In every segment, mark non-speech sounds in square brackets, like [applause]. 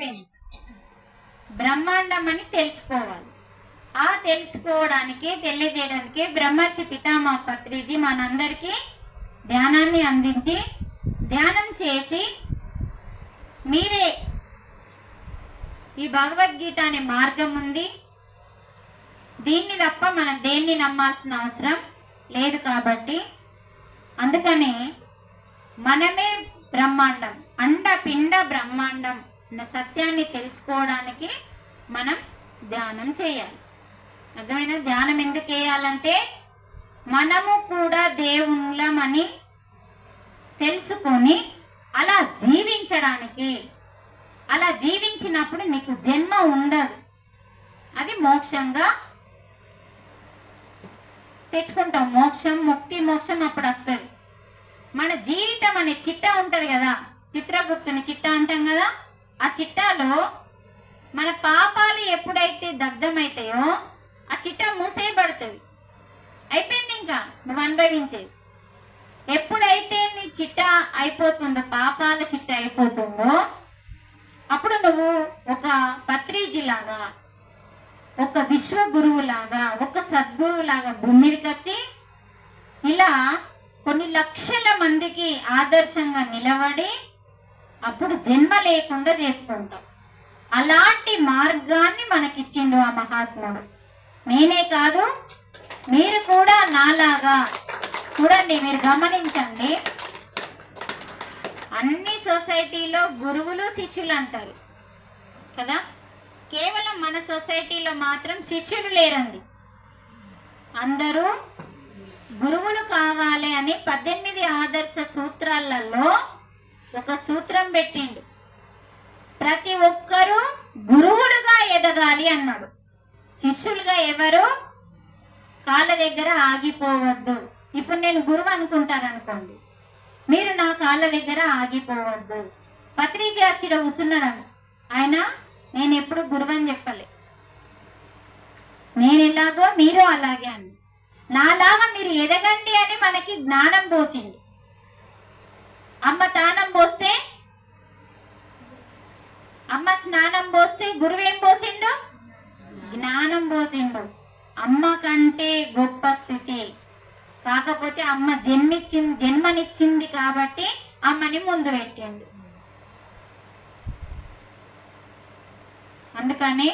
అయిపోయింది. బ్రహ్మాండం అని తెలుసుకోవాలి. ఆ తెలుసుకోవడానికి తెలియజేయడానికి బ్రహ్మర్షి పితామహ పత్రిజీ మనందరికీ ధ్యానాన్ని అందించి ధ్యానం చేసి మీరే ఈ భగవద్గీత అనే మార్గం ఉంది. దీన్ని తప్ప మనం దేన్ని నమ్మాల్సిన అవసరం లేదు కాబట్టి అందుకనే మనమే బ్రహ్మాండం అండ పిండ బ్రహ్మాండం సత్యాన్ని తెలుసుకోవడానికి మనం ధ్యానం చేయాలి. అర్థమైన ధ్యానం ఎందుకు చేయాలంటే మనము కూడా దేవుళ్ళమని తెలుసుకొని అలా జీవించడానికి. అలా జీవించినప్పుడు నీకు జన్మ ఉండదు. అది మోక్షంగా తెచ్చుకుంటాం. మోక్షం ముక్తి మోక్షం అప్పుడు వస్తుంది. మన జీవితం అనే చిట్టా ఉంటుంది కదా? చిత్రగుప్తుని చిట్టా అంటాం కదా? ఆ చిట్టాలో మన పాపాలు ఎప్పుడైతే దగ్ధమవుతాయో ఆ చిట్టా మూసేయబడుతుంది. అయిపోయింది ఇంకా. నువ్వు అనుభవించేది ఎప్పుడైతే నీ చిట్టా అయిపోతుందో పాపాల చిట్ట అయిపోతుందో అప్పుడు నువ్వు ఒక పత్రిజీలాగా ఒక విశ్వ గురువులాగా ఒక సద్గురువులాగా భూమి మీదకి వచ్చి ఇలా కొన్ని లక్షల మందికి ఆదర్శంగా నిలబడి అప్పుడు జన్మ లేకుండా చేసుకుంటాం. అలాంటి మార్గాన్ని మనకిచ్చిండు ఆ మహాత్ముడు. నేనే కాదు మీరు కూడా నాలాగా చూడండి మీరు గమనించండి. అన్ని సొసైటీలో గురువులు శిష్యులు అంటారు కదా? కేవలం మన సొసైటీలో మాత్రం శిష్యులు లేరండి. అందరూ గురువులు కావాలి అని పద్దెనిమిది ఆదర్శ సూత్రాలలో ఒక సూత్రం పెట్టిండు. ప్రతి ఒక్కరూ గురువులుగా ఎదగాలి అన్నాడు. శిష్యులుగా ఎవరు? కాళ్ళ దగ్గర ఆగిపోవద్దు. ఇప్పుడు నేను గురువు అనుకుంటాను అనుకోండి మీరు నా కాళ్ళ దగ్గర ఆగిపోవద్దు. పత్రిజాచిడ కూర్చున్నాడు ఆయన నేను ఎప్పుడు గురువు అని చెప్పలే. నేను ఎలాగో మీరు అలాగే అని. నాలాగా మీరు ఎదగండి అని మనకి జ్ఞానం పోసింది. అమ్మ తానం పోస్తే? అమ్మ స్నానం పోస్తే గురువేం పోసిండు? జ్ఞానం పోసిండు. అమ్మ కంటే గొప్ప స్థితి. కాకపోతే అమ్మ జన్మిచ్చింది జన్మనిచ్చింది కాబట్టి అమ్మని ముందు పెట్టిండు. అందుకని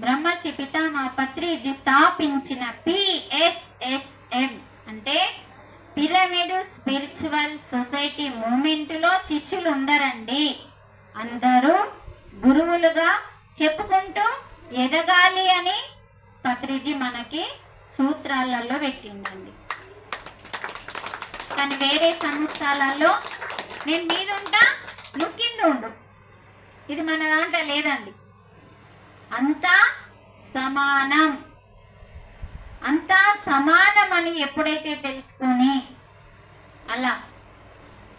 బ్రహ్మర్షి పితామహ పత్రిజీ స్థాపించిన పిఎస్ఎస్ఎం అంటే పిరమిడ్ స్పిరిచువల్ సొసైటీ మూమెంట్లో శిష్యులు ఉండరండి అందరూ గురువులుగా చెప్పుకుంటూ ఎదగాలి అని పత్రిజీ మనకి సూత్రాలలో పెట్టిందండి. కానీ వేరే సంస్థలలో నేను మీద ఉంటా నువ్వు కింద ఉండు ఇది మన దాంట్లో లేదండి. అంతా సమానం. అంతా సమానం అని ఎప్పుడైతే తెలుసుకొని అలా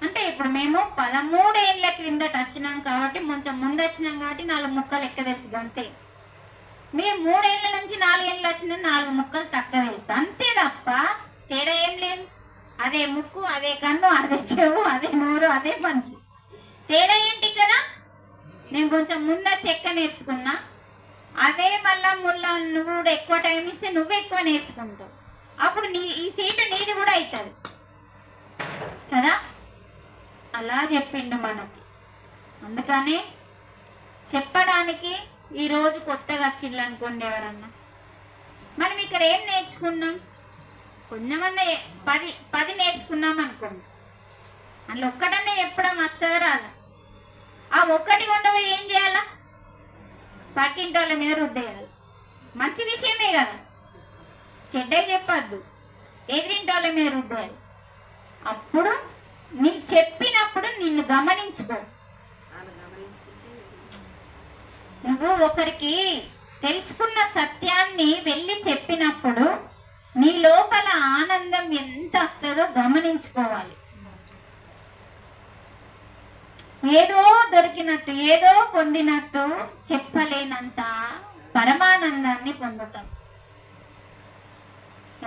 అంటే ఇప్పుడు మేము పదమూడేళ్ళ క్రిందట వచ్చినాం కాబట్టి కొంచెం ముందు వచ్చినాం కాబట్టి నాలుగు ముక్కలు ఎక్క తెలుసు అంతే. మీరు మూడేళ్ళ నుంచి నాలుగేళ్ళు వచ్చిన నాలుగు ముక్కలు తక్కువ తెలుసు. అంతే తప్ప తేడా ఏం లేదు. అదే ముక్కు అదే కన్ను అదే చెవు అదే నోరు అదే మనిషి. తేడా ఏంటి కదా నేను కొంచెం ముందు చెక్క నేర్చుకున్నా. అవే మళ్ళా ముళ్ళ నువ్వు కూడా ఎక్కువ టైం ఇస్తే నువ్వు ఎక్కువ నేర్చుకుంటావు. అప్పుడు నీ ఈ సీటు నీది కూడా అవుతుంది కదా? అలా చెప్పిండు మనకి. అందుకని చెప్పడానికి ఈరోజు కొత్తగా వచ్చిండ్రు అనుకోండి ఎవరన్నా. మనం ఇక్కడ ఏం నేర్చుకున్నాం? కొంచెమన్నా పది పది నేర్చుకున్నాం అనుకోండి. అందులో ఒక్కటన్నా చెప్పడం వస్తుందా రాదా? ఆ ఒక్కటి ఉండవు ఏం చేయాలా? పక్కింటి వాళ్ళ మీద రుద్దేయాలి. మంచి విషయమే కదా. చెడ్డే చెప్పద్దు. ఎదిరింటి వాళ్ళ మీద రుద్దేయాలి. అప్పుడు నీ చెప్పినప్పుడు నిన్ను గమనించుకో. నువ్వు ఒకరికి తెలుసుకున్న సత్యాన్ని వెళ్ళి చెప్పినప్పుడు నీ లోపల ఆనందం ఎంత వస్తుందో గమనించుకోవాలి. ఏదో దొరికినట్టు ఏదో పొందినట్టు చెప్పలేనంత పరమానందాన్ని పొందుతాం.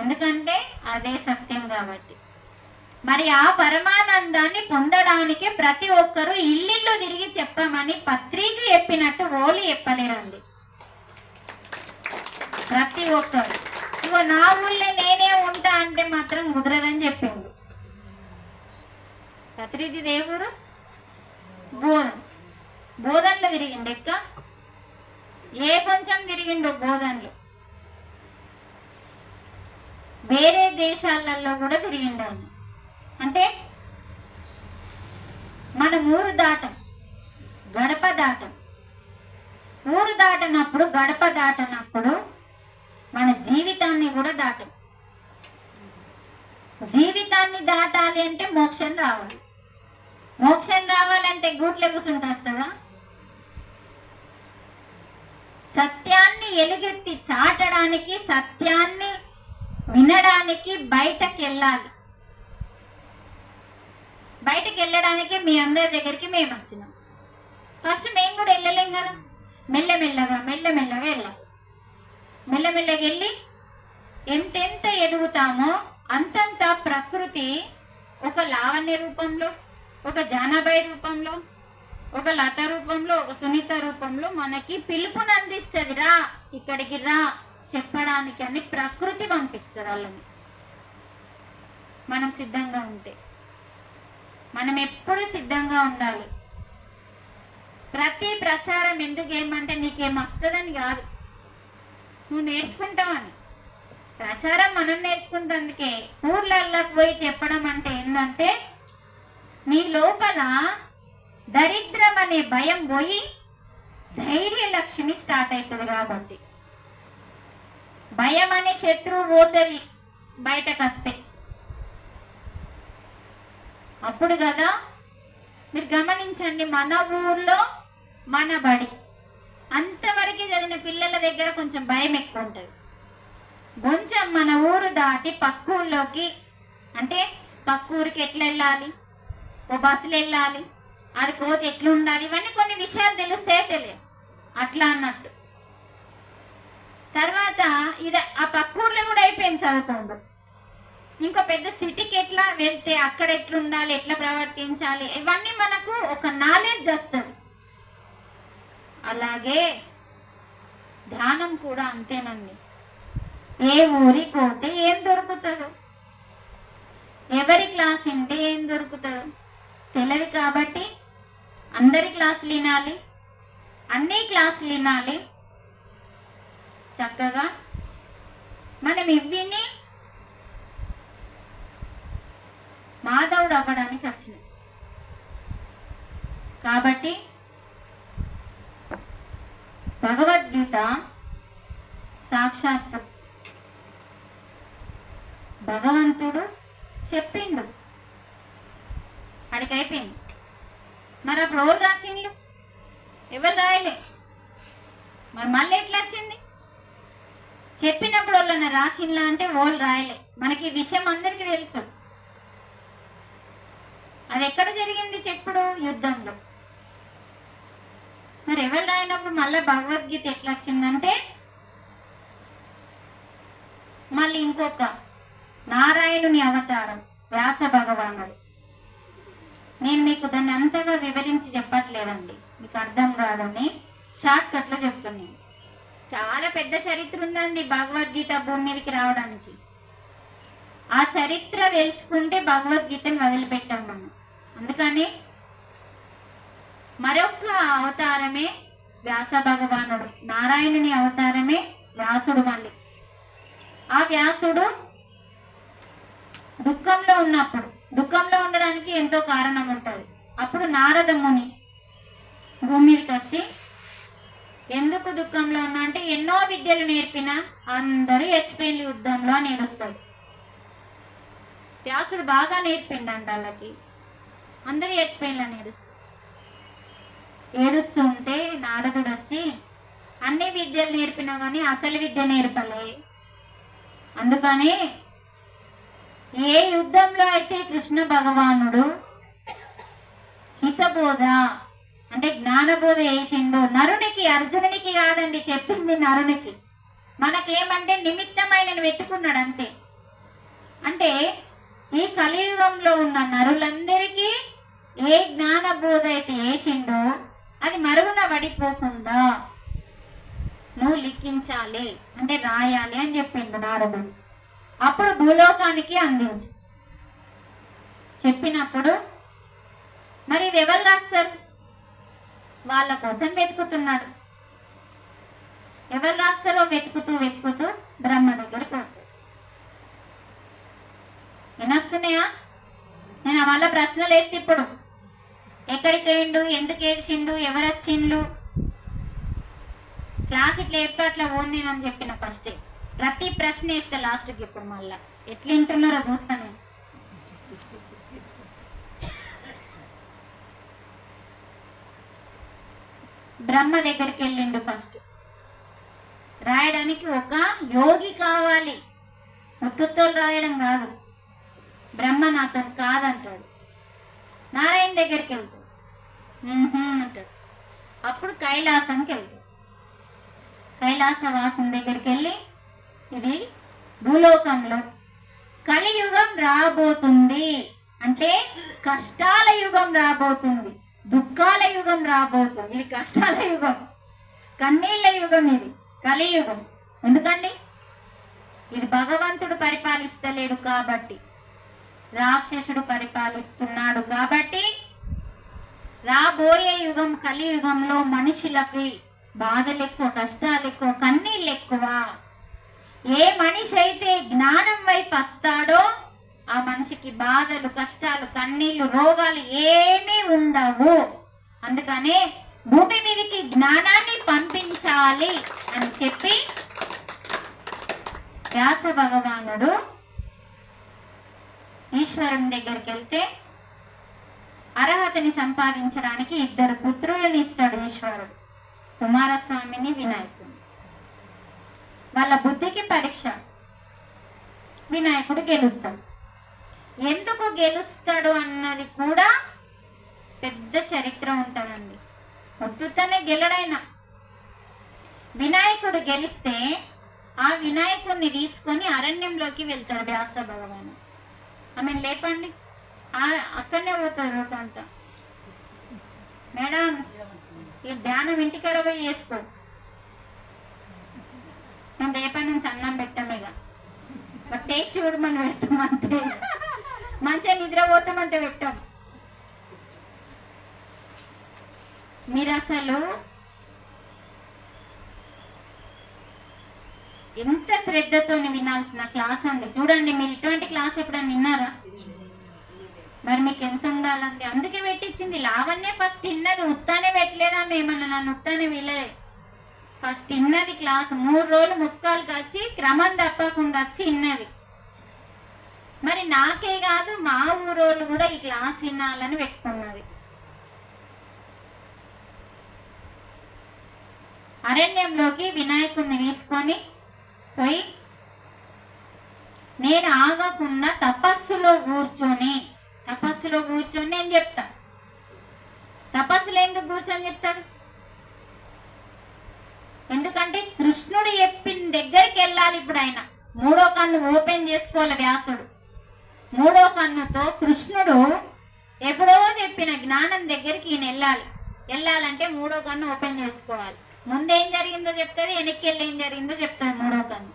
ఎందుకంటే అదే సత్యం కాబట్టి. మరి ఆ పరమానందాన్ని పొందడానికి ప్రతి ఒక్కరూ ఇల్లిల్లు తిరిగి చెప్పమని పత్రిక చెప్పినట్టు ఓలి చెప్పలేరండి. ప్రతి ఒక్కరు. ఇగో నా ఊళ్ళో నేనే ఉంటా అంటే మాత్రం కుదరదని చెప్పిండు. పత్రిజీ దేవుడు బోన్ బోధనలు తిరిగిండు ఎక్క? ఏ కొంచెం తిరిగిండు బోధన్లు? వేరే దేశాలలో కూడా తిరిగిండు ఆయన. అంటే మన ఊరు దాటం గడప దాటం. ఊరు దాటనప్పుడు గడప దాటనప్పుడు మన జీవితాన్ని కూడా దాటం. జీవితాన్ని దాటాలి అంటే మోక్షం రావాలి. మోక్షం రావాలంటే గూట్లే కూర్చుంటే వస్తుందా? సత్యాన్ని ఎలుగెత్తి చాటడానికి సత్యాన్ని వినడానికి బయటకు వెళ్ళాలి. బయటకు వెళ్ళడానికి మీ అందరి దగ్గరికి మేము వచ్చినాం. ఫస్ట్ మేము కూడా వెళ్ళలేం కదా. మెల్లమెల్లగా మెల్లమెల్లగా వెళ్ళాం మెల్లమెల్లగా వెళ్ళి ఎంతెంత ఎదుగుతామో అంతంత ప్రకృతి ఒక లావణ్య రూపంలో ఒక జానాబాయి రూపంలో ఒక లత రూపంలో ఒక సునీత రూపంలో మనకి పిలుపుని అందిస్తుంది రా ఇక్కడికి రా చెప్పడానికి అని ప్రకృతి పంపిస్తుంది వాళ్ళని. మనం సిద్ధంగా ఉంటే మనం ఎప్పుడు సిద్ధంగా ఉండాలి. ప్రతి ప్రచారం ఎందుకు ఏమంటే నీకేం వస్తుందని కాదు. నువ్వు నేర్చుకుంటావని. ప్రచారం మనం నేర్చుకున్నందుకే ఊర్లల్లోకి పోయి చెప్పడం అంటే ఏంటంటే నీ లోపల దరిద్రం అనే భయం పోయి ధైర్య లక్ష్మి స్టార్ట్ అవుతుంది కాబట్టి. భయం అనే శత్రువు పోతుంది బయటకు వస్తే అప్పుడు కదా మీరు గమనించండి మన ఊర్లో మన బడి. అంతవరకు చదివిన పిల్లల దగ్గర కొంచెం భయం ఎక్కువ ఉంటుంది కొంచెం మన ఊరు దాటి పక్క ఊర్లోకి అంటే పక్క ఊరికి ఎట్లా వెళ్ళాలి? ఓ బస్సులు వెళ్ళాలి. ఆడికి పోతే ఎట్లా ఉండాలి ఇవన్నీ కొన్ని విషయాలు తెలిస్తే తెలియదు. అట్లా అన్నట్టు. తర్వాత ఇది ఆ పక్క ఊర్లో కూడా అయిపోయింది చదువుకోండు ఇంకో పెద్ద సిటీకి ఎట్లా వెళ్తే అక్కడ ఎట్లా ఉండాలి ఎట్లా ప్రవర్తించాలి? ఇవన్నీ మనకు ఒక నాలెడ్జ్ వస్తుంది. అలాగే ధ్యానం కూడా అంతేనండి. ఏ ఊరికి పోతే ఏం దొరుకుతుందో. ఎవరి క్లాస్ ఉంటే ఏం దొరుకుతుందో. తెలియదు కాబట్టి అందరి క్లాసులు వినాలి. అన్ని క్లాసులు వినాలి. చక్కగా మనం ఇవిని మాధవుడు అవ్వడానికి వచ్చినాయి కాబట్టి భగవద్గీత సాక్షాత్ భగవంతుడు చెప్పిండు. అడికి అయిపోయింది. మరి అప్పుడు ఎవరు రాసిండ్లు? ఎవరు రాయలే? మరి మళ్ళీ ఎట్లా వచ్చింది? చెప్పినప్పుడు వాళ్ళని రాసిండ్లా అంటే వాళ్ళు రాయలే. మనకి ఈ విషయం అందరికీ తెలుసు. అది ఎక్కడ జరిగింది చెప్పుడు? యుద్ధంలో. మరి ఎవరు రాయినప్పుడు మళ్ళీ భగవద్గీత ఎట్లా వచ్చిందంటే మళ్ళీ ఇంకొక నారాయణుని అవతారం వ్యాస భగవానుడు. నేను మీకు దాన్ని అంతగా వివరించి చెప్పట్లేదండి. మీకు అర్థం కాదని షార్ట్ కట్లో చెప్తున్నాను చాలా పెద్ద చరిత్ర ఉందండి భగవద్గీత భూమి మీదకి రావడానికి. ఆ చరిత్ర తెలుసుకుంటే భగవద్గీతను వదిలిపెట్టాం మనం అందుకని మరొక అవతారమే వ్యాస భగవానుడు. నారాయణుని అవతారమే వ్యాసుడు మళ్ళీ. ఆ వ్యాసుడు దుఃఖంలో ఉన్నప్పుడు దుఃఖంలో ఉండడానికి ఎంతో కారణం ఉంటుంది. అప్పుడు నారద ముని భూమి మీదకి వచ్చి ఎందుకు దుఃఖంలో ఉన్నా? అంటే ఎన్నో విద్యలు నేర్పిన అందరూ హెచ్పిఎల్ యుద్ధంలో నేను వస్తాడు వ్యాసుడు బాగా నేర్పిండంట వాళ్ళకి. అందరూ హెచ్పిఎల్ అని ఏడుస్తారు ఏడుస్తుంటే నారదుడు వచ్చి అన్ని విద్యలు నేర్పినా కానీ అసలు విద్య నేర్పలే. అందుకని ఏ యుద్ధంలో అయితే కృష్ణ భగవానుడు హితబోధ అంటే జ్ఞానబోధ వేసిండు నరునికి అర్జునునికి కాదండి చెప్పింది నరునికి. మనకేమంటే నిమిత్తమైన పెట్టుకున్నాడు అంతే. అంటే ఈ కలియుగంలో ఉన్న నరులందరికీ ఏ జ్ఞాన బోధ అయితే వేసిండో అది పడిపోకుండా నువ్వు లిఖించాలి అంటే రాయాలి అని చెప్పిండు నారదుడు. అప్పుడు భూలోకానికి అందించు. చెప్పినప్పుడు మరి ఇది ఎవరు రాస్తారు? వాళ్ళ కోసం వెతుకుతున్నాడు. ఎవరు రాస్తారో వెతుకుతూ వెతుకుతూ బ్రహ్మ దగ్గరికి పోతాడు. వినొస్తున్నాయా నేను వాళ్ళ ప్రశ్నలు ఎత్తి ఇప్పుడు. ఎక్కడికి వేయండు ఎందుకు ఏడ్చిండు? ఎవరు వచ్చిండు క్లాస్ ఇట్లా చెప్పి అట్లా ఓన్ అని చెప్పిన ఫస్ట్. ప్రతి ప్రశ్న లాస్ట్ లాస్ట్కి ఇప్పుడు మళ్ళా. ఎట్లా వింటున్నారో చూస్తా నేను. బ్రహ్మ దగ్గరికి వెళ్ళిండు ఫస్ట్ రాయడానికి ఒక యోగి కావాలి. ఉత్తుత్తోలు రాయడం కాదు. బ్రహ్మ నాతో కాదంటాడు. నారాయణ దగ్గరికి వెళ్తాడు అంటాడు. అప్పుడు కైలాసంకి వెళ్తాడు కైలాస వాసం దగ్గరికి వెళ్ళి ఇది భూలోకంలో కలియుగం రాబోతుంది. అంటే కష్టాల యుగం రాబోతుంది. దుఃఖాల యుగం రాబోతుంది. ఇది కష్టాల యుగం. కన్నీళ్ళ యుగం ఇది. కలియుగం. ఎందుకండి? ఇది భగవంతుడు పరిపాలిస్తలేడు కాబట్టి. రాక్షసుడు పరిపాలిస్తున్నాడు కాబట్టి రాబోయే యుగం కలియుగంలో మనుషులకి బాధలు ఎక్కువ కష్టాలు ఎక్కువ కన్నీళ్ళు ఎక్కువ ఏ మనిషి అయితే జ్ఞానం వైపు వస్తాడో ఆ మనిషికి బాధలు కష్టాలు కన్నీళ్ళు రోగాలు ఏమీ ఉండవు. అందుకనే భూమి మీదకి జ్ఞానాన్ని పంపించాలి అని చెప్పి వ్యాస భగవానుడు ఈశ్వరుని దగ్గరికి వెళ్తే అర్హతని సంపాదించడానికి ఇద్దరు పుత్రులను ఇస్తాడు ఈశ్వరుడు కుమారస్వామిని వినాయకుడు. వాళ్ళ బుద్ధికి పరీక్ష. వినాయకుడు గెలుస్తాడు. ఎందుకు గెలుస్తాడు అన్నది కూడా పెద్ద చరిత్ర ఉంటుందండి. ఉత్తుతనే గెలడైనా. వినాయకుడు గెలిస్తే ఆ వినాయకుడిని తీసుకొని అరణ్యంలోకి వెళ్తాడు వ్యాస భగవాను. ఆమె లేపండి. ఆ అక్కడనే పోతారు రోజంతా మేడం ఈ ధ్యానం ఇంటికాడ పోయి చేసుకో. టేస్ట్ చూడమని పెడతాం అంతే. మంచిగా నిద్రపోతామంటే పెట్టాం. మీరు అసలు ఎంత శ్రద్ధతో వినాల్సిన క్లాస్ అండి. చూడండి మీరు ఇటువంటి క్లాస్ ఎప్పుడైనా విన్నారా? మరి మీకు ఎంత ఉండాలండి? అందుకే పెట్టించింది. లావణ్య ఫస్ట్ ఇన్నది ఉత్తానే పెట్టలేదని ఏమన్నా. నన్ను ఉత్తానే వీలే ఫస్ట్ ఇన్నది క్లాస్. మూడు రోజులు ముక్కాలు కాచి క్రమం తప్పకుండా వచ్చి ఇన్నది. మరి నాకే కాదు మా ఊరోళ్ళు కూడా ఈ క్లాస్ వినాలని పెట్టుకున్నది. అరణ్యంలోకి వినాయకుడిని తీసుకొని పోయి నేను ఆగకుండా తపస్సులో కూర్చొని తపస్సులో కూర్చొని నేను చెప్తా? తపస్సులో ఎందుకు కూర్చొని చెప్తాడు? ఎందుకంటే కృష్ణుడు చెప్పిన దగ్గరికి వెళ్ళాలి ఇప్పుడు ఆయన. మూడో కన్ను ఓపెన్ చేసుకోవాలి వ్యాసుడు. మూడో కన్నుతో కృష్ణుడు ఎప్పుడో చెప్పిన జ్ఞానం దగ్గరికి ఈయన వెళ్ళాలి. వెళ్ళాలంటే మూడో కన్ను ఓపెన్ చేసుకోవాలి. ముందేం జరిగిందో చెప్తుంది వెనక్కి వెళ్ళి ఏం జరిగిందో చెప్తుంది మూడో కన్ను.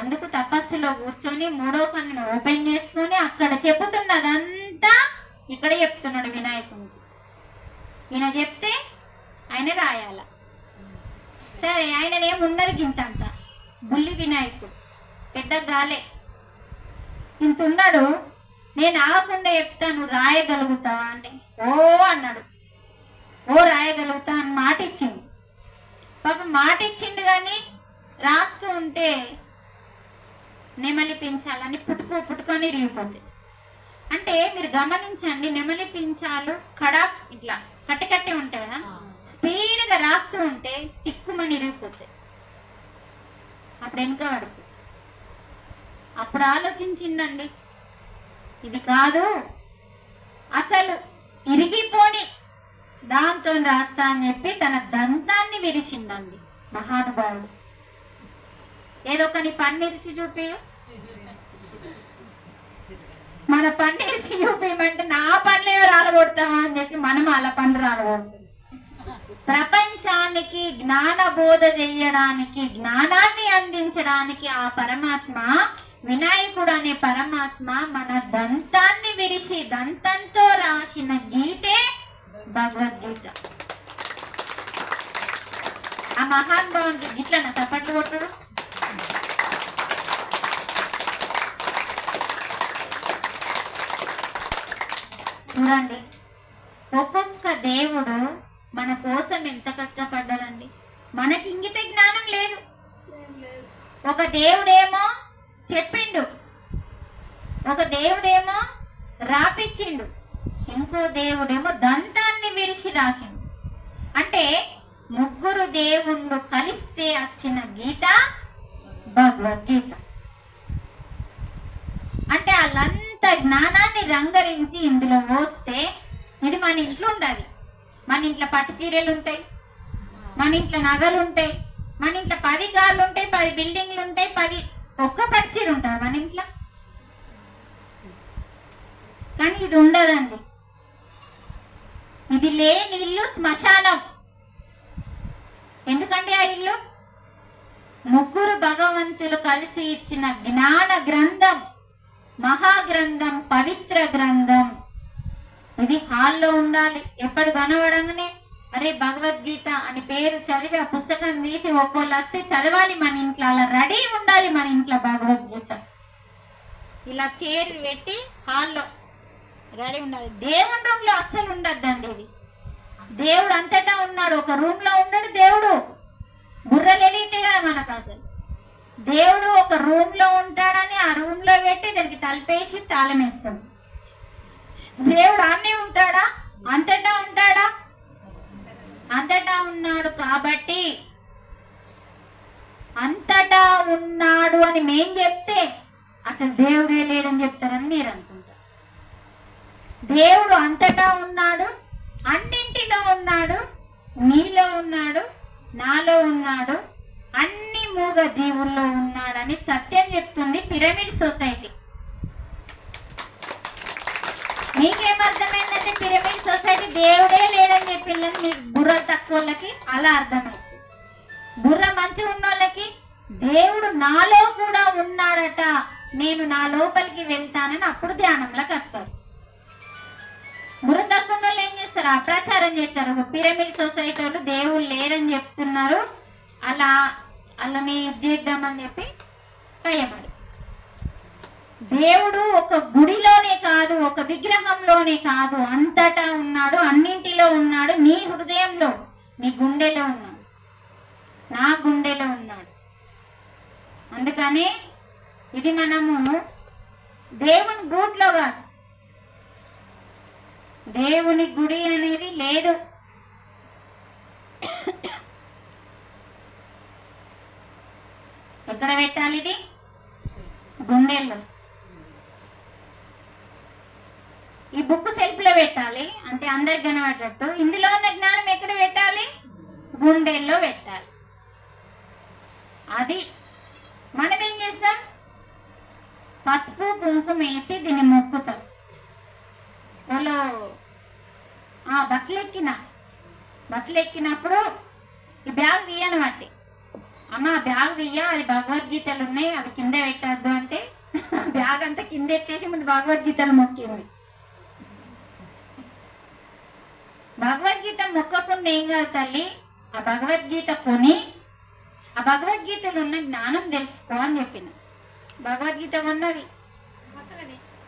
అందుకు తపస్సులో కూర్చొని మూడో కన్నును ఓపెన్ చేసుకొని అక్కడ చెప్పుతున్నదంతా ఇక్కడ చెప్తున్నాడు వినాయకునికి. ఈయన చెప్తే ఆయన రాయాల. సరే ఆయన ఏముండరు గింత అంత. బుల్లి వినాయకుడు. పెద్ద గాలే. ఇంత ఉన్నాడు నేను ఆగకుండా చెప్తాను రాయగలుగుతావా అంటే ఓ అన్నాడు. ఓ రాయగలుగుతా అని మాట ఇచ్చిండు పాపం మాట ఇచ్చిండు కానీ రాస్తూ ఉంటే నెమలి పెంచాలని పుట్టుకో పుట్టుకొని ఇరిగిపోతాయి. అంటే మీరు గమనించండి నెమలి పించాలు కడా ఇట్లా కట్టి కట్టి ఉంటాయి? కదా స్పీడ్గా రాస్తూ ఉంటే టిక్కుమని ఇరిగిపోతాయి. అప్పుడు వెనుక పడిపోతాయి అప్పుడు ఆలోచించిండండి. ఇది కాదు. అసలు ఇరిగిపోని దాంతో రాస్తా అని చెప్పి తన దంతాన్ని విరిచిండండి మహానుభావుడు. ఏదో పన్నిరిసి చూపి. మన పన్నిరిసి చూపించమంటే నా పనులు రాలగొడతావా అని చెప్పి మనం అలా పనులు రాలగొడుతుంది ప్రపంచానికి జ్ఞాన బోధ చేయడానికి జ్ఞానాన్ని అందించడానికి ఆ పరమాత్మ వినాయకుడు అనే పరమాత్మ మన దంతాన్ని విరిసి దంతంతో రాసిన గీతే భగవద్గీత. ఆ మహానుభావునికి గిట్లన చప్పట్లు కొట్టుడు? చూడండి ఒక్కొక్క దేవుడు మన కోసం ఎంత కష్టపడ్డారండి? మనకి ఇంగిత జ్ఞానం లేదు. ఒక దేవుడేమో చెప్పిండు. ఒక దేవుడేమో రాపిచ్చిండు. ఇంకో దేవుడేమో దంతాన్ని విరిసి రాసిండు. అంటే ముగ్గురు దేవుళ్ళు కలిస్తే వచ్చిన గీత భగవద్గీత. అంటే వాళ్ళంత జ్ఞానాన్ని రంగరించి ఇందులో పోస్తే ఇది మన ఇంట్లో ఉండాలి మన ఇంట్లో పట్టు చీరలు ఉంటాయి మన ఇంట్లో నగలు ఉంటాయి మన ఇంట్లో పది కార్లు ఉంటాయి పది బిల్డింగ్లు ఉంటాయి పది ఒక్క పట్టు ఉంటుంది మన ఇంట్లో? కానీ ఇది ఉండదండి. ఇది లేని ఇల్లు శ్మశానం. ఎందుకంటే ఆ ఇల్లు? ముగ్గురు భగవంతులు కలిసి ఇచ్చిన జ్ఞాన గ్రంథం మహాగ్రంథం పవిత్ర గ్రంథం. ఇది హాల్లో ఉండాలి. ఎప్పుడు కనబడంగానే అరే భగవద్గీత అని పేరు చదివి ఆ పుస్తకం తీసి ఒక్కోళ్ళు వస్తే చదవాలి మన ఇంట్లో. అలా రెడీ ఉండాలి మన ఇంట్లో భగవద్గీత. ఇలా చైర్ పెట్టి హాల్లో రెడీ ఉండాలి. దేవుని రూమ్లో అస్సలు ఉండద్దండి ఇది. దేవుడు అంతటా ఉన్నాడు. ఒక రూమ్లో ఉండడు దేవుడు. బుర్రలు ఎలిగితే మనకు అసలు? దేవుడు ఒక రూమ్లో ఉంటాడని ఆ రూమ్లో పెట్టి దానికి తలపేసి తాళమేస్తాడు దేవుడు ఆనే ఉంటాడా? అంతటా ఉంటాడా? అంతటా ఉన్నాడు కాబట్టి అంతటా ఉన్నాడు అని మేం చెప్తే అసలు దేవుడే లేడని చెప్తారని మీరు అనుకుంటారు దేవుడు అంతటా ఉన్నాడు అన్నింటిలో ఉన్నాడు నీలో ఉన్నాడు నాలో ఉన్నాడు అన్ని మూగ జీవుల్లో ఉన్నాడని సత్యం చెప్తుంది పిరమిడ్ సొసైటీ. మీకేమర్థమైందంటే పిరమిడ్ సొసైటీ దేవుడే లేడని చెప్పిందని మీకు బుర్ర తక్కువలకి అలా అర్థమైంది. బుర్ర మంచిగా ఉన్నోళ్ళకి దేవుడు నాలో కూడా ఉన్నాడట నేను నా లోపలికి వెళ్తానని అప్పుడు ధ్యానంలోకి వస్తారు. బుర్ర తక్కువ వాళ్ళు ఏం చేస్తారు? అప్రచారం చేస్తారు. పిరమిడ్ సొసైటీ వాళ్ళు దేవుడు లేరని చెప్తున్నారు. అలా అలానే చేద్దామని చెప్పి కయ్యబడి దేవుడు ఒక గుడిలోనే కాదు ఒక విగ్రహంలోనే కాదు. అంతటా ఉన్నాడు అన్నింటిలో ఉన్నాడు. నీ హృదయంలో నీ గుండెలో ఉన్నాడు. నా గుండెలో ఉన్నాడు. అందుకని ఇది మనము దేవుని గూట్లో కాదు. దేవుని గుడి అనేది లేదు. ఎక్కడ పెట్టాలి ఇది? గుండెల్లో. ఈ బుక్ సెల్ఫ్లో పెట్టాలి. అంటే అందరికి కనబడేటట్టు. ఇందులో ఉన్న జ్ఞానం ఎక్కడ పెట్టాలి? గుండెల్లో పెట్టాలి. అది మనం ఏం చేస్తాం? పసుపు కుంకుమ వేసి దీన్ని మొక్కుతాం. వాళ్ళు ఆ బస్సులు ఎక్కిన. బస్సులు ఎక్కినప్పుడు ఈ బ్యాగ్ తీయను బట్టి అమ్మ బ్యాగ్ తీయ? అది భగవద్గీతలు ఉన్నాయి. అవి కింద పెట్టద్దు అంటే. [laughs] బ్యాగ్ అంతా కింద ఎత్తేసి ముందు భగవద్గీతలు మొక్కింది. భగవద్గీత మొక్కకుండా ఏం కాదు తల్లి. ఆ భగవద్గీత కొని ఆ భగవద్గీతలో ఉన్న జ్ఞానం తెలుసుకో అని చెప్పింది భగవద్గీత కొన్నది.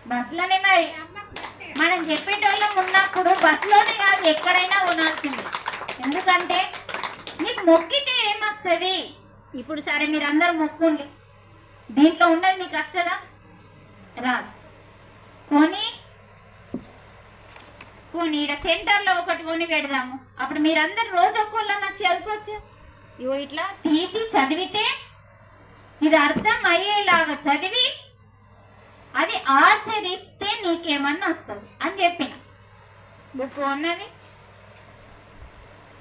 బస్సులోనే. మరి. మనం చెప్పేటోళ్ళం ఉన్నప్పుడు బస్సులోనే కాదు ఎక్కడైనా కొనాల్సింది. ఎందుకంటే మీకు మొక్కితే ఏమొస్తుంది? ఇప్పుడు సరే మీరు అందరు మొక్కుండి దీంట్లో ఉన్నది మీకు వస్తుందా రాదు. కొని పోనీ ఇక్కడ సెంటర్లో ఒకటి కొని పెడదాము. అప్పుడు మీరందరూ రోజు ఒక్కోళ్ళని వచ్చి అనుకోవచ్చు ఇగో ఇట్లా తీసి చదివితే ఇది అర్థం అయ్యేలాగా చదివి అది ఆచరిస్తే నీకేమన్నా వస్తుంది అని చెప్పిన. బుక్ ఉన్నది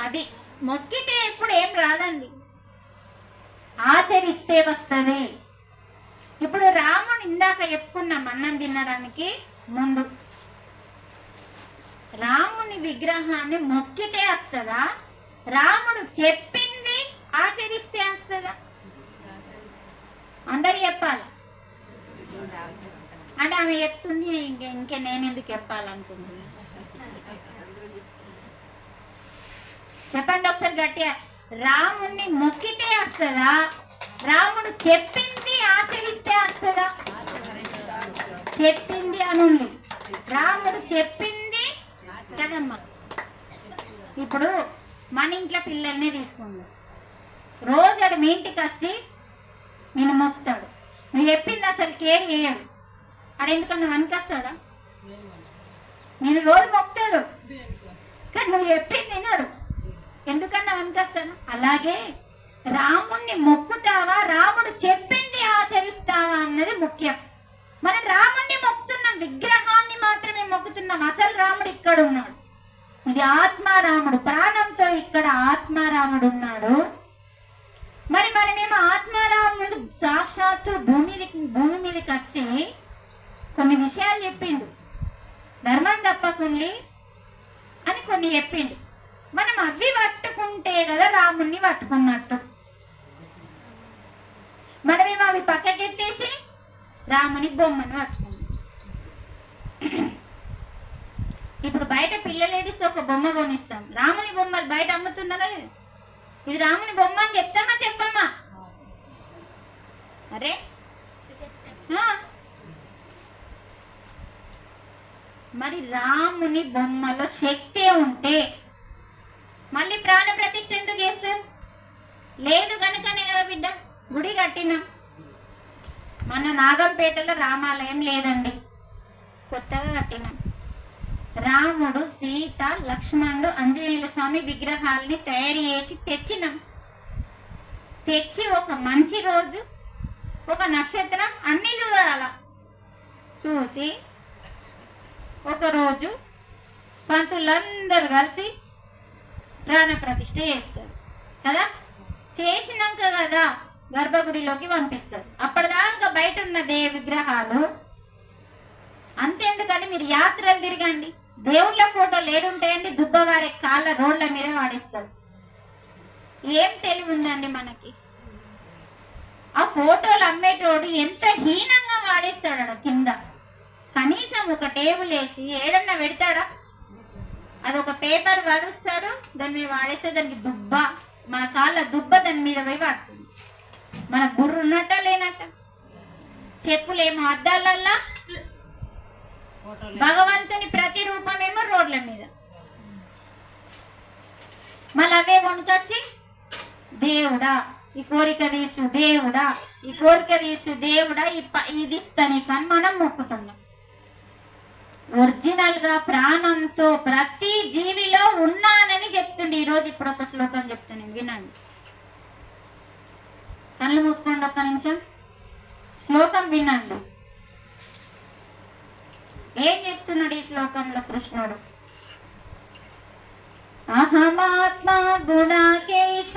అది మొక్కితే ఎప్పుడు ఏం రాదండి. ఆచరిస్తే వస్తుంది. ఇప్పుడు రాముని ఇందాక చెప్పుకున్నాం అన్నం తినడానికి ముందు. రాముని విగ్రహాన్ని మొక్కితే వస్తుందా రాముడు చెప్పింది ఆచరిస్తే వస్తుందా అందరు చెప్పాలి? అంటే ఆమె చెప్తుంది ఇంక ఇంకే నేను ఎందుకు చెప్పాలనుకుంటున్నాను చెప్పండి ఒకసారి గట్టిగా. రాముణ్ణి మొక్కితే వస్తుందా రాముడు చెప్పింది ఆచరిస్తే వస్తుందా చెప్పింది అను రాముడు చెప్పింది కదమ్మా ఇప్పుడు మన ఇంట్లో పిల్లల్ని తీసుకుందాం. రోజు ఆడు మీ ఇంటికి వచ్చి నేను మొక్కుతాడు. నువ్వు చెప్పింది అసలు కేర్ చేయడు. ఆడు ఎందుకన్నా వనకొస్తాడా నేను రోజు మొక్కుతాడు. కానీ నువ్వు చెప్పింది వినడు. ఎందుకన్నా వనకొస్తాను అలాగే రాముణ్ణి మొక్కుతావా? రాముడు చెప్పింది ఆచరిస్తావా అన్నది ముఖ్యం. మనం రాముణ్ణి మొక్కుతున్నాం విగ్రహాన్ని మాత్రమే మొక్కుతున్నాం. అసలు రాముడు ఇక్కడ ఉన్నాడు. ఇది ఆత్మారాముడు ప్రాణంతో ఇక్కడ ఆత్మారాముడు ఉన్నాడు. మరి మనమేమో ఆత్మారాముడు సాక్షాత్తు భూమి భూమి మీదకి వచ్చి కొన్ని విషయాలు చెప్పిండు. ధర్మం తప్పకుండి అని కొన్ని చెప్పిండు. మనం అవి పట్టుకుంటే కదా రాముణ్ణి పట్టుకున్నట్టు. మనమేమో అవి పక్కకెత్తేసి రాముని బొమ్మను పట్టుకున్నాం ఇప్పుడు బయట పిల్లలు ఒక బొమ్మ కొనిస్తాం. రాముని బొమ్మలు బయట అమ్ముతున్నారా ఇది రాముని బొమ్మ అని చెప్తామా చెప్పమ్మా అరే? మరి రాముని బొమ్మలో శక్తి ఉంటే మళ్ళీ ప్రాణ ప్రతిష్ఠ ఎందుకు చేస్తారు? లేదు కనుకనే కదా బిడ్డ గుడి కట్టినాం. మన నాగంపేటలో రామాలయం లేదండి. కొత్తగా కట్టినాం. రాముడు సీత లక్ష్మణుడు ఆంజనేయుల స్వామి విగ్రహాలని తయారు చేసి తెచ్చినాం. తెచ్చి ఒక మంచి రోజు ఒక నక్షత్రం అన్ని చూడాల. చూసి ఒక రోజు పంతులందరూ కలిసి ప్రాణ ప్రతిష్ఠ చేస్తారు. కదా? చేసినాక కదా గర్భగుడిలోకి పంపిస్తారు. అప్పటిదాకా బయట ఉన్న దే విగ్రహాలు అంతేందుకంటే మీరు యాత్రలు తిరగండి. దేవుళ్ళ ఫోటోలు ఏడుంటాయండి దుబ్బవారి కాళ్ళ రోడ్ల మీద వాడిస్తారు. ఏం తెలివి ఉందండి మనకి? ఆ ఫోటోలు అమ్మేటోడు ఎంత హీనంగా వాడేస్తాడు కింద. కనీసం ఒక టేబుల్ వేసి ఏడన్నా పెడతాడా? అది ఒక పేపర్ వరుస్తాడు దాని మీద వాడేస్తే దానికి దుబ్బ మన కాళ్ళ దుబ్బ దాని మీద పోయి వాడుతుంది. మన బుర్ర ఉన్నట్ట లేనట్ట? చెప్పులేమో అద్దాలల్లా? భగవంతుని ప్రతిరూపమేమో రోడ్ల మీద. మళ్ళీ అవే కొనుకొచ్చి దేవుడా ఈ కోరిక తీర్చు దేవుడా ఈ కోరిక తీర్చు దేవుడా ఇది ఇస్తాను కానీ మనం మొక్కుతున్నాం. ఒరిజినల్గా ప్రాణంతో ప్రతి జీవిలో ఉన్నానని చెప్తుండే. ఈ రోజు ఇప్పుడు ఒక శ్లోకం చెప్తాను నేను వినండి. కళ్ళు మూసుకోండి ఒక్క నిమిషం. శ్లోకం వినండి. ఏం చెప్తున్నాడు ఈ శ్లోకంలో కృష్ణుడు? అహమాత్మా గుణాకేశ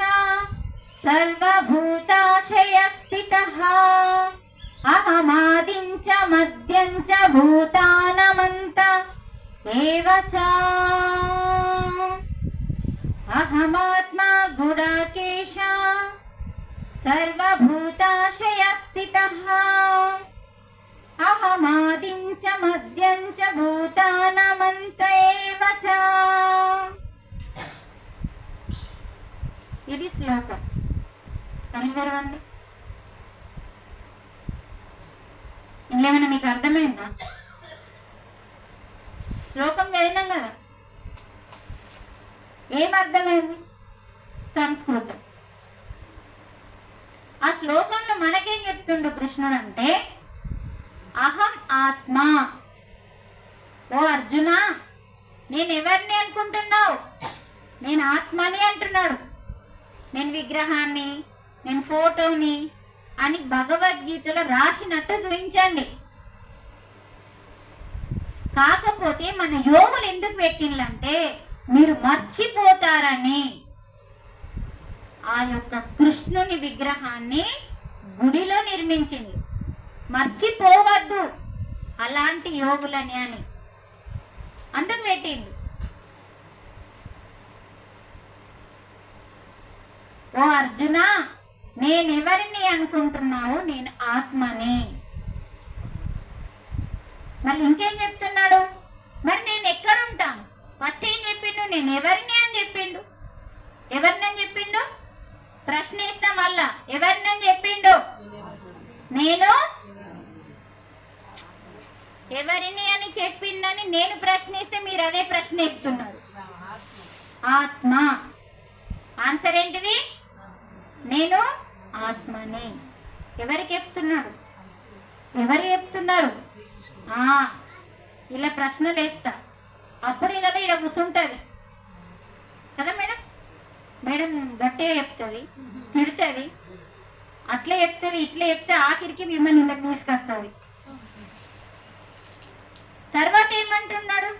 సర్వభూతాశయ స్థిత అహమాదించ మద్యం చ భూతానమంత ఏవ అహమాత్మా గుణాకేశ సర్వభూతాశయ స్థిత అహమాదించ మద్యం చ. భూతానమంత ఇది శ్లోకం. కనిపెరవండి ఇంకేమైనా మీకు అర్థమైందా? శ్లోకం చదివినాం కదా. ఏం అర్థమైంది? సంస్కృతం. ఆ శ్లోకంలో మనకేం చెప్తుండు కృష్ణుడు అంటే అహం ఆత్మ ఓ అర్జున నేను ఎవరిని అనుకుంటున్నావు నేను ఆత్మని అంటున్నాడు. నేను విగ్రహాన్ని నేను ఫోటోని అని భగవద్గీతలో రాసినట్టు చూపించండి. కాకపోతే మన యోగులు ఎందుకు పెట్టిండ్లంటే మీరు మర్చిపోతారని. ఆ యొక్క కృష్ణుని విగ్రహాన్ని గుడిలో నిర్మించింది. మర్చిపోవద్దు. అలాంటి యోగులని అని. అందుకు పెట్టింది. ఓ అర్జున నేనెవరిని అనుకుంటున్నావు? నేను ఆత్మని. మళ్ళీ ఇంకేం చెప్తున్నాడు? మరి నేను ఎక్కడుంటాను? ఫస్ట్ ఏం చెప్పిండు? నేను ఎవరిని అని చెప్పిండు? ఎవరిని అని చెప్పిండు? ప్రశ్నిస్తా మళ్ళా చెప్పిండు? నేను? ఎవరిని అని చెప్పిండని నేను ప్రశ్నిస్తే మీరు అదే ప్రశ్నిస్తున్నారు. ఆత్మ. ఆన్సర్ ఏంటిది? నేను ఆత్మని. ఎవరికి చెప్తున్నాడు ఎవరు చెప్తున్నారు? ఆ ఇలా ప్రశ్నలు వేస్తా. అప్పుడే కదా ఇక్కడ కూర్చుంటుంది కదా మేడం? మేడం గట్టిగా చెప్తుంది. తిడుతుంది. అట్లా చెప్తుంది ఇట్లా చెప్తే ఆఖరికి మిమ్మల్ని ఇళ్ళకి తీసుకొస్తుంది. తర్వాత ఏమంటున్నాడు?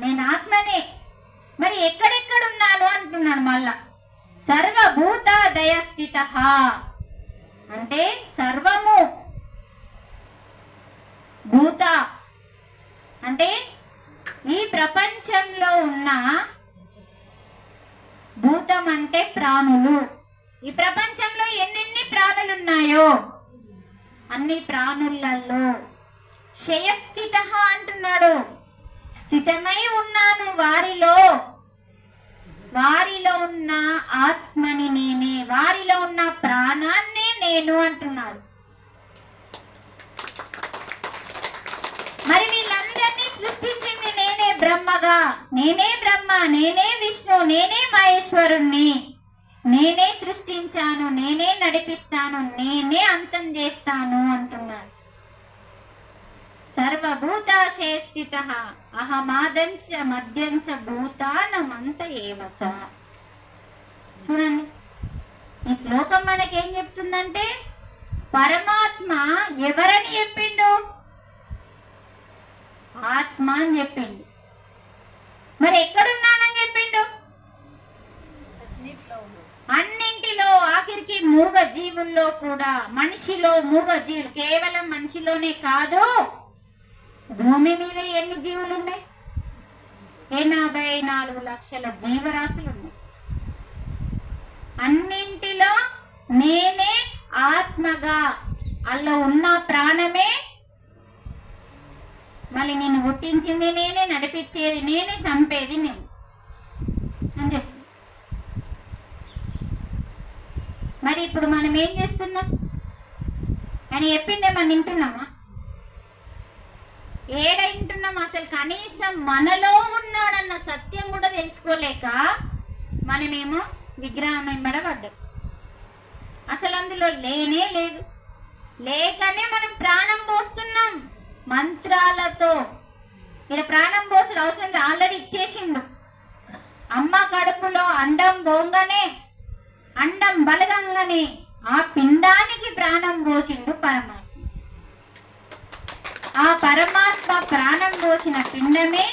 నేను ఆత్మనే. మరి ఎక్కడెక్కడున్నాను అంటున్నాడు మళ్ళా. సర్వభూత దయస్థిత అంటే సర్వము. భూత. అంటే ఈ ప్రపంచంలో ఉన్న భూతం అంటే ప్రాణులు. ఈ ప్రపంచంలో ఎన్నెన్ని ప్రాణులున్నాయో? అన్ని ప్రాణులలో. క్షయస్థిత అంటున్నాడు. స్థితమై ఉన్నాను వారిలో. వారిలో ఉన్న ఆత్మని నేనే వారిలో ఉన్న ప్రాణాన్నే నేను అంటున్నాడు. మరి వీళ్ళందరినీ సృష్టి బ్రహ్మగా. నేనే బ్రహ్మ నేనే విష్ణు నేనే మహేశ్వరుణ్ణి. నేనే సృష్టించాను నేనే నడిపిస్తాను నేనే అంతం చేస్తాను అంటున్నాను సర్వభూతాశయ స్థిత అహమాదంచ మధ్యంచ భూతానమంత ఏవచ. చూడండి ఈ శ్లోకం మనకేం చెప్తుందంటే పరమాత్మ ఎవరని చెప్పిండు? ఆత్మ అని చెప్పిండు. మరి ఎక్కడున్నానని చెప్పిండు? అన్నింటిలో ఆఖరికి మూగ జీవుల్లో కూడా మనిషిలో మూగ జీవులు కేవలం మనిషిలోనే కాదు. భూమి మీద ఎన్ని జీవులు ఉన్నాయి ఎనభై నాలుగు లక్షల జీవరాశులు ఉన్నాయి అన్నింటిలో నేనే ఆత్మగా అల్ల ఉన్న ప్రాణమే మళ్ళీ నేను పుట్టించింది నేనే నడిపించేది నేనే చంపేది నేను. అని చెప్పి. మరి ఇప్పుడు మనం ఏం చేస్తున్నాం? ఆయన చెప్పిందే మనం వింటున్నామా? ఏడ వింటున్నాం అసలు? కనీసం మనలో ఉన్నాడన్న సత్యం కూడా తెలుసుకోలేక మనమేమో విగ్రహం వెంబడబడ్డాం అసలు అందులో లేనే లేదు. లేకనే మనం ప్రాణం పోస్తున్నాం. మంత్రాలతో. ఇక్కడ ప్రాణం పోసుడు అవసరం లేదు ఆల్రెడీ ఇచ్చేసిండు. అమ్మ కడుపులో అండం బోంగనే అండం బలగంగానే ఆ పిండానికి ప్రాణం పోసిండు పరమాత్మ. ఆ పరమాత్మ ప్రాణం పోసిన పిండమే